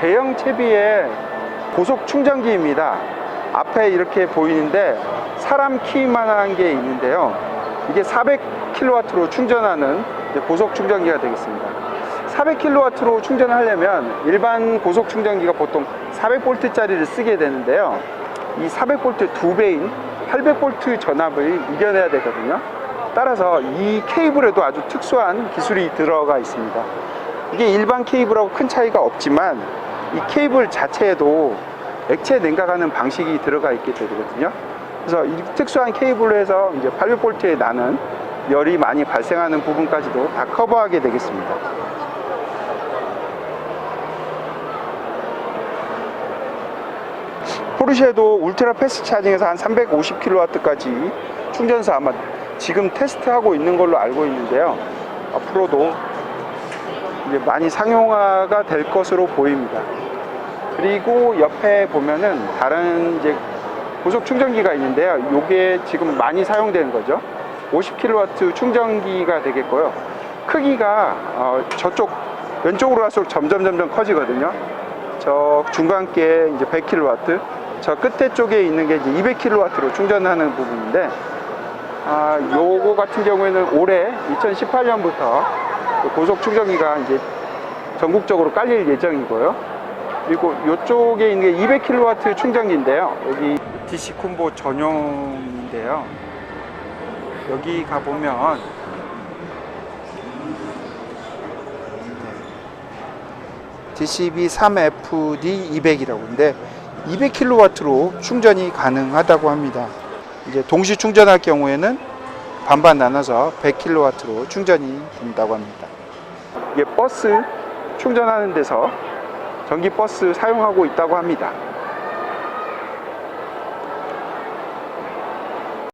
대형 채비의 고속 충전기입니다. 앞에 이렇게 보이는데 사람 키만한 게 있는데요. 이게 400kW로 충전하는 고속 충전기가 되겠습니다. 400kW로 충전하려면 일반 고속 충전기가 보통 400V짜리를 쓰게 되는데요. 이 400V 두 배인 800V 전압을 이겨내야 되거든요. 따라서 이 케이블에도 아주 특수한 기술이 들어가 있습니다. 이게 일반 케이블하고 큰 차이가 없지만 이 케이블 자체에도 액체 냉각하는 방식이 들어가 있게 되거든요. 그래서 이 특수한 케이블로 해서 이제 800V에 나는 열이 많이 발생하는 부분까지도 다 커버하게 되겠습니다. 포르쉐도 울트라 패스트 차징에서 한 350kW까지 충전소 아마 지금 테스트하고 있는 걸로 알고 있는데요. 앞으로도 이제 많이 상용화가 될 것으로 보입니다. 그리고 옆에 보면은 다른 이제 고속 충전기가 있는데요. 이게 지금 많이 사용되는 거죠. 50kW 충전기가 되겠고요. 크기가 어, 저쪽 왼쪽으로 갈수록 점점 점점 커지거든요. 저 중간께 이제 100kW, 저 끝에 쪽에 있는 게 이제 200kW로 충전하는 부분인데, 아, 요거 같은 경우에는 올해 2018년부터 고속 충전기가 이제 전국적으로 깔릴 예정이고요. 그리고 이쪽에 있는 게 200kW 충전기인데요. 여기 DC 콤보 전용인데요. 여기 가보면 DCB 3FD 200이라고 하는데 200kW로 충전이 가능하다고 합니다. 이제 동시 충전할 경우에는 반반 나눠서 100kW로 충전이 된다고 합니다. 이게 버스 충전하는 데서 전기 버스 사용하고 있다고 합니다.